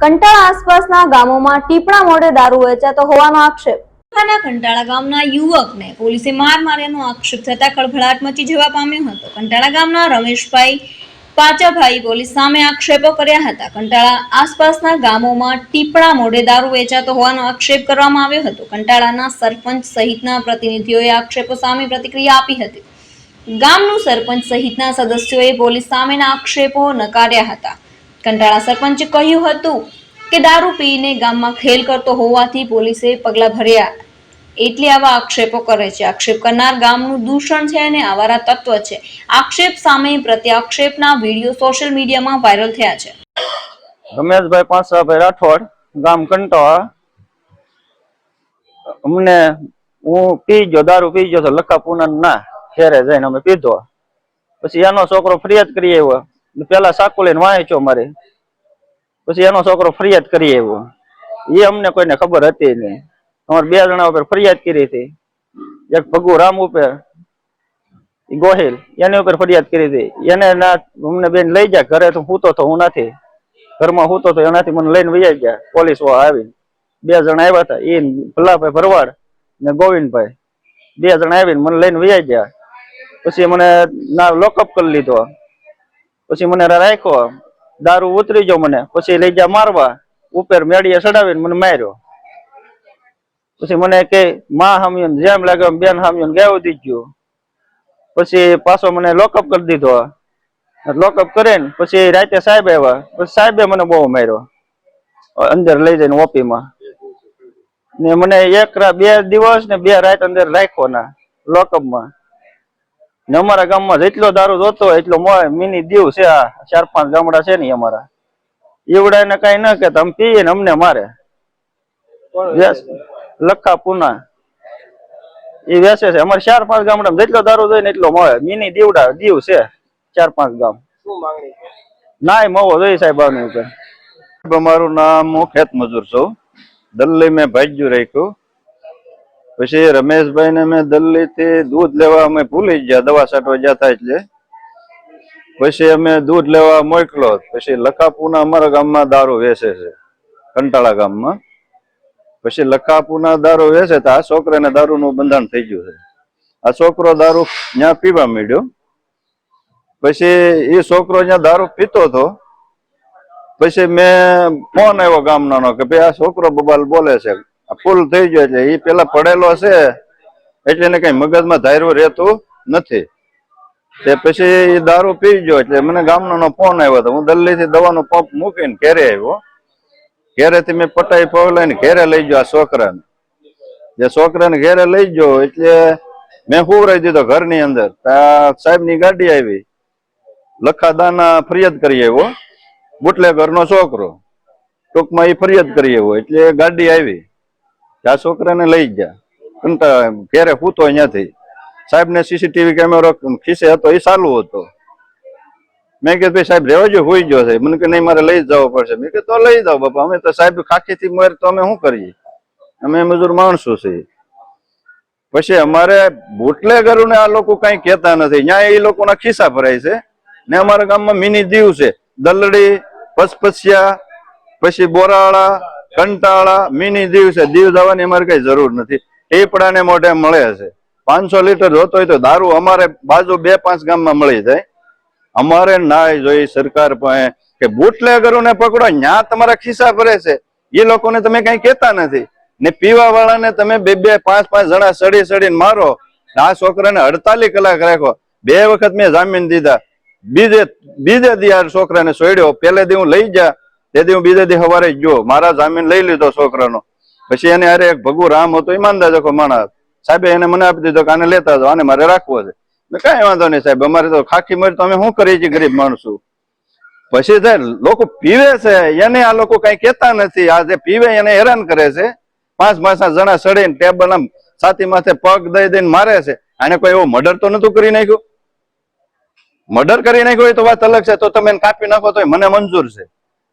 કંટાળા આસપાસના ગામોમાં ટીપણા મોઢે દારૂ વેચાતો હોવાનો આક્ષેપ. કંટાળા ગામના યુવકને પોલીસે માર આક્ષેપ થતા ખળભળાટ મચી જવા પામ્યો હતો. કંટાળા ગામના રમેશભાઈ પાચાભાઈ પોલીસ સામે આક્ષેપો કર્યા હતા. કંટાળા આસપાસના ગામોમાં ટીપણા મોઢે દારૂ વેચાતો હોવાનો આક્ષેપ કરવામાં આવ્યો હતો. કંટાળાના સરપંચ સહિતના પ્રતિનિધિઓએ આક્ષેપો સામે પ્રતિક્રિયા આપી હતી. ગામનું સરપંચ સહિતના સદસ્યોએ પોલીસ સામેના આક્ષેપો નકાર્યા હતા. કંટાળા સરપંચે કહ્યું હતું કે દારૂ પીને ગામમાં ખેલ કરતો હોવાથી પોલીસે પગલાં ભર્યા. એટલે આવા આક્ષેપો કરે છે. આક્ષેપ કરનાર ગામનું દૂષણ છે અને આવારા તત્વ છે. આક્ષેપ સામે પ્રત્યાક્ષેપના વીડિયો સોશિયલ મીડિયામાં વાયરલ થયા છે. રમેશભાઈ પાસાભાઈ રાઠોડ, ગામ કંટોળા. અમને હું પી ગયો દારૂ પી ગયો તો લખા પૂનમ ના, ઘેરે જઈને અમે પીધો. પછી એનો છોકરો ફરિયાદ કરી આવ્યો. પેલા સાકુ લઈને વાંચ્યો મારે. પછી એનો છોકરો ફરિયાદ કરી આવ્યો. એ અમને કોઈને ખબર હતી નહીં. અમારે બે જણા ઉપર ફરિયાદ કરી હતી. એક ભગુ રામ ઉપર ગોહિલ, એની ઉપર ફરિયાદ કરી હતી. એને ના, અમને બેન લઈ જા ઘરે તો હું તો હું નથી. ઘરમાં હું તો એનાથી મને લઈને વૈયા ગયા, પોલીસ આવી બે જણા આવ્યા હતા એ ભલાભાઈ ભરવાડ ને ગોવિંદભાઈ. બે જણા આવીને મને લઈને વૈયા ગયા. પછી મને ના લોકઅપ કરી લીધો. પછી મને રાખ્યો, દારૂ ઉતરી ગયો મને, પછી લઈ ગયા મારવા, ઉપર મેળીએ ચડાવીને મને માર્યો. પછી મને કે, માં હામ્યો જેમ લાગ્યો બેન હામ્યો ગાયું દીધું પછી પાછો મને લોકઅપ કરી દીધો. લોકઅપ કરીને પછી રાતે સાહેબ આવ્યા. પછી સાહેબે મને બહુ માર્યો. અંદર લઈ જઈને ઓપીમાં ને મને એક બે દિવસ ને બે રાત અંદર રાખ્યો ના લોકઅપમાં ને અમારા ગામમાં જેટલો દારૂ જોતો એટલો મોય મિની દીવ છે આ ચાર પાંચ ગામડા છે ને અમારા. એવડા એને કઈ ના કે તમે પીએ ને અમને મારે. લખા પુના. એ વેસે છે. અમારે ચાર પાંચ ગામડા જેટલો દારૂ જોઈએ ને એટલો મળે મિની દીવડા દીવ છે ચાર પાંચ ગામ. નાય મવો જોઈએ સાહેબ આની ઉપર. અમારું નામ હું ખેત મજૂર છું. દલ્લી મેં ભાજ્યું રાખ્યું. પછી રમેશભાઈ ને મેં દલ્લી થી દૂધ લેવા, અમે ભૂલી ગયા, દવા છાંટવા જતા એટલે. પછી અમે દૂધ લેવા મોકલો, પછી લખાપુના અમારા ગામમાં દારૂ વેચે છે, કંટાળા ગામમાં. પછી લખાપુના દારૂ વેચે તો આ છોકરાને દારૂનું બંધાણ થઈ ગયું છે. આ છોકરો દારૂ ત્યાં પીવા માંડ્યો. પછી એ છોકરો ત્યાં દારૂ પીતો હતો. પછી મેં ફોન આવ્યો ગામનાનો કે ભાઈ આ છોકરો બબાલ બોલે છે. ફૂલ થઈ ગયો એટલે એ પેલા પડેલો છે. એટલે એને કઈ મગજમાં ધાર્યું રહેતું નથી. તે પછી એ દારૂ પી ગયો એટલે મને ગામનો ફોન આવ્યો હતો હું દિલ્હીથી દવાનો પંપ મૂકીને ઘેરે આવ્યો. ઘેરેથી મેં પટાઈ પગલાઈને ઘેરે લઈ ગયો આ છોકરાને. જે છોકરાને ઘેરે લઈ ગયો એટલે મેં હુવરાઈ દીધો ઘરની અંદર. સાહેબની ગાડી આવી. લખાદાના ફરિયાદ કરી આવ્યો. બુટલે ઘરનો છોકરો. ટૂંકમાં એ ફરિયાદ કરી આવ્યો. એટલે ગાડી આવી. આ છોકરાને લઈ ગયા. ઘેરે હૂતો અહીંયાથી. સાહેબ ને સીસીટીવી કેમેરો ખીસે હતો એ ચાલુ હતો. મેં કીધું, ભાઈ સાહેબ રહેવા જો હોઈ ગયો છે. મને કે, નહીં, મારે લઈ જવો પડશે. મેં કીધું, તો લઈ જાઓ બાપા, અમે તો સાહેબ ખાખીથી મર, તો અમે શું કરીએ? અમે મજૂર માણસો છીએ. પછી અમારે બુટલેગરોને આ લોકો કઈ કહેતા નથી. ત્યાં એ લોકોના ખિસ્સા ભરાય છે. ને અમારા ગામમાં મિની દીવ છે. દલડી, પસપસિયા, પછી બોરાળા કંટાળા મિની દીવ છે દીવ જવાની અમારે કઈ જરૂર નથી. ટીપડાને મોઢે મળે છે. પાંચસો લીટર જોતો હોય તો દારૂ અમારે બાજુ બે પાંચ ગામમાં મળી જાય. અમારે ના જોઈ સરકાર પાસે કે બુટલેગરોને પકડો, ન્યા તમારા ખિસ્સા ભરે છે. એ લોકોને તમે કઈ કેતા નથી. ને પીવા વાળાને તમે બે બે પાંચ પાંચ જણા સડી સડીને મારો. આ છોકરાને અડતાલીસ કલાક રાખો બે વખત મેં જામીન દીધા. બીજે બીજે દી છોકરાને સોડ્યો પેલે દી હું લઈ જા. તે દી હું બીજા દી સવારે ગયો. મારા જામીન લઈ લીધો છોકરાનો. પછી એને અરે એક ભગુ રામ હતો ઈમાનદાર જખો માણસ સાહેબે એને મને આપી દીધો કે આને લેતા જાઓ, આને મારે રાખવો છે. મેં કઈ વાંધો નહીં સાહેબ, અમારે તો ખાખી મરી, તો અમે શું કરીએ છીએ ગરીબ માણસું પછી સાહેબ, લોકો પીવે છે, એને આ લોકો કઈ કેતા નથી. આ જે પીવે એને હેરાન કરે છે. પાંચ પાંચ જણા સડીને ટેબલ આમ છાતી માથે પગ દઈ દઈને મારે છે. આને કોઈ એવો મર્ડર તો નતું કરી નાખ્યું? મર્ડર કરી નાખ્યું હોય તો વાત અલગ છે, તો તમે કાપી નાખો તો મને મંજૂર છે.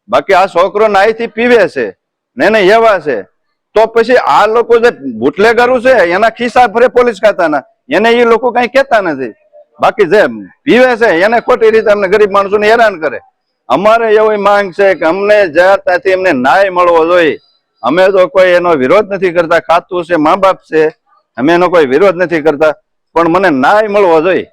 બાકી આ છોકરો નાઈથી પીવે છે ને એને એવા છે. તો પછી આ લોકો જે બુટલેગરું છે, એના ખિસ્સા ફરે પોલીસ ખાતાના. એને એ લોકો કઈ કેતા નથી. બાકી જે પીવે છે, એને ખોટી રીતે અમને ગરીબ માણસોને હેરાન કરે. અમારે એવી માંગ છે કે અમને જ્યાં ત્યાંથી એમને ન્યાય મળવો જોઈએ. અમે તો કોઈ એનો વિરોધ નથી કરતા. ખાતું છે, મા બાપ છે. અમે એનો કોઈ વિરોધ નથી કરતા. પણ મને ન્યાય મળવો જોઈએ.